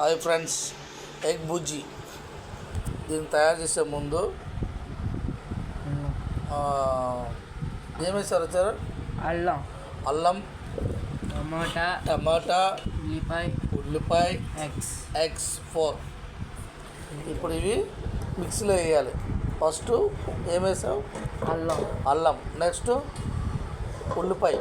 Hi friends egg బుజ్జి. దీన్ని తయారు చేసే ముందు ఏమేసారు సార్ అల్లం. అల్లం టమాటా టమాటా ఉల్లిపాయ ఉల్లిపాయ ఎగ్స్. Eggs four. ఇప్పుడు ఇవి మిక్సీలో వేయాలి. ఫస్ట్ ఏమేసావు అల్లం. అల్లం. నెక్స్ట్ ఉల్లిపాయ.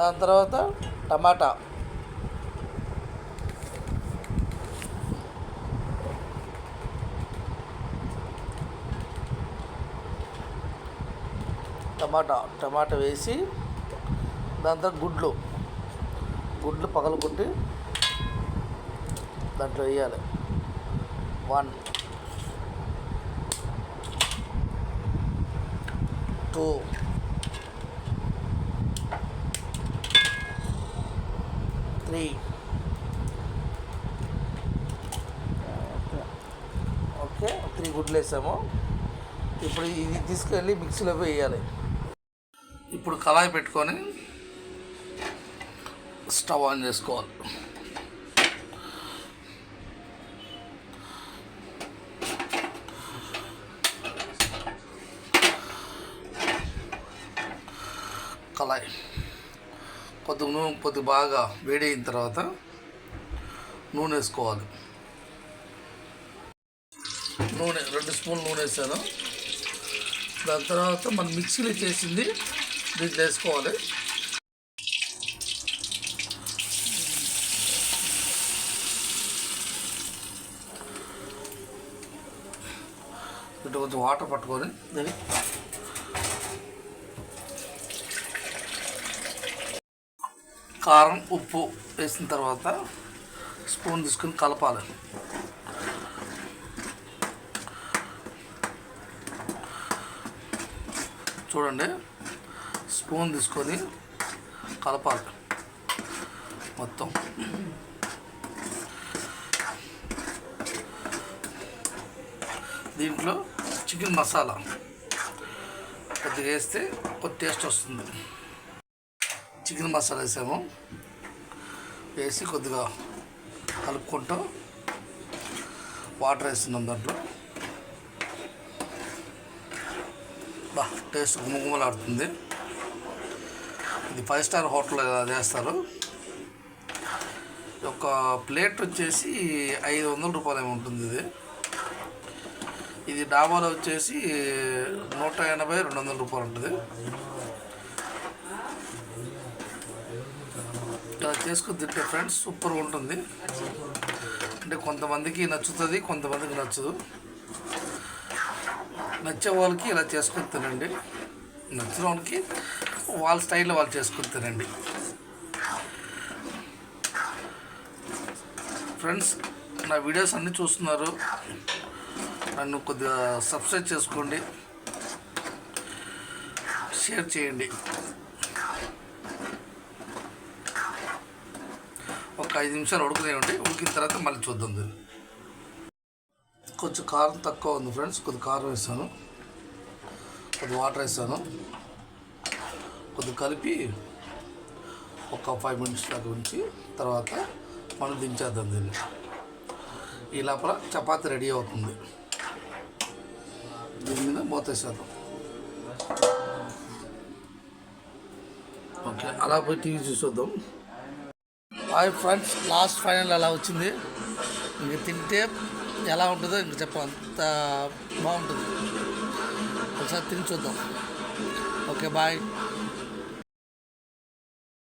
దాని తర్వాత టమాటా. టమాటా టమాటా వేసి దాని తర్వాత గుడ్లు. గుడ్లు పగలుకుంటే దాంట్లో వేయాలి. One two three okay three గుడ్లు వేసాము ఇప్పుడు ఇది తీసుకెళ్ళి మిక్సీలో వేయాలి. ఇప్పుడు కళాయి పెట్టుకొని స్టవ్ ఆన్ చేసుకోవాలి. కళాయి. పొద్దు నూనె పొద్దు బాగా వేడి అయిన తర్వాత నూనె వేసుకోవాలి. నూనె రెండు స్పూన్లు నూనె వేసాను. దాని తర్వాత మనం మిక్సీలో చేసింది దీంట్లో వేసుకోవాలి. ఇటు కొంచెం వాటర్ పట్టుకొని దీన్ని కారం ఉప్పు వేసిన తర్వాత స్పూన్ తీసుకొని కలపాలి. చూడండి స్పూన్ తీసుకొని కలపాలి మొత్తం. దీంట్లో చికెన్ మసాలా కొద్దిగా వేస్తే ఒక టేస్ట్ వస్తుంది. చికెన్ మసాలా వేసాము. వేసి కొద్దిగా కలుపుకుంటూ వాటర్ వేస్తున్నాం దాంట్లో. బా టేస్ట్ గుమగుమలాడుతుంది. ఇది ఫైవ్ స్టార్ హోటల్లో చేస్తారు? ఒక ప్లేట్ వచ్చేసి ఐదు వందల రూపాయలు ఏమి ఉంటుంది ఇది. ఇది డాబాలో వచ్చేసి నూట ఎనభై రెండు వందల రూపాయలు ఉంటుంది. ఇలా చేసుకుని తింటే ఫ్రెండ్స్ సూపర్గా ఉంటుంది. అంటే కొంతమందికి నచ్చుతుంది కొంతమందికి నచ్చదు. నచ్చే వాళ్ళకి ఇలా చేసుకుని తినండి. నచ్చిన వాళ్ళకి వాళ్ళ స్టైల్లో వాళ్ళు చేసుకుని తినండి. ఫ్రెండ్స్ నా వీడియోస్ అన్నీ చూస్తున్నారు. నన్ను కొద్దిగా సబ్స్క్రైబ్ చేసుకోండి. షేర్ చేయండి. ఒక ఐదు నిమిషాలు ఉడకనివ్వండి ఉడికిన తర్వాత మళ్ళీ చూద్దాం దీన్ని. కొంచెం కారం తక్కువ ఉంది ఫ్రెండ్స్ కొద్ది కారం వేస్తాను కొద్ది వాటర్ వేస్తాను కొద్ది కలిపి ఒక ఫైవ్ మినిట్స్ దాకా ఉంచి తర్వాత మనం దించేద్దాం దీన్ని. ఈ లోపల చపాతి రెడీ అవుతుంది. దీని మీద మూతేసేద్దాం ఓకే అలా పోయి టీవీ చూసొద్దాం హాయ్ ఫ్రెండ్స్ లాస్ట్ ఫైనల్ అలా వచ్చింది? ఇంక తింటే ఎలా ఉంటుందో ఇంక చెప్ప అంత బాగుంటుంది. ఒకసారి తిని చూద్దాం. Okay bye.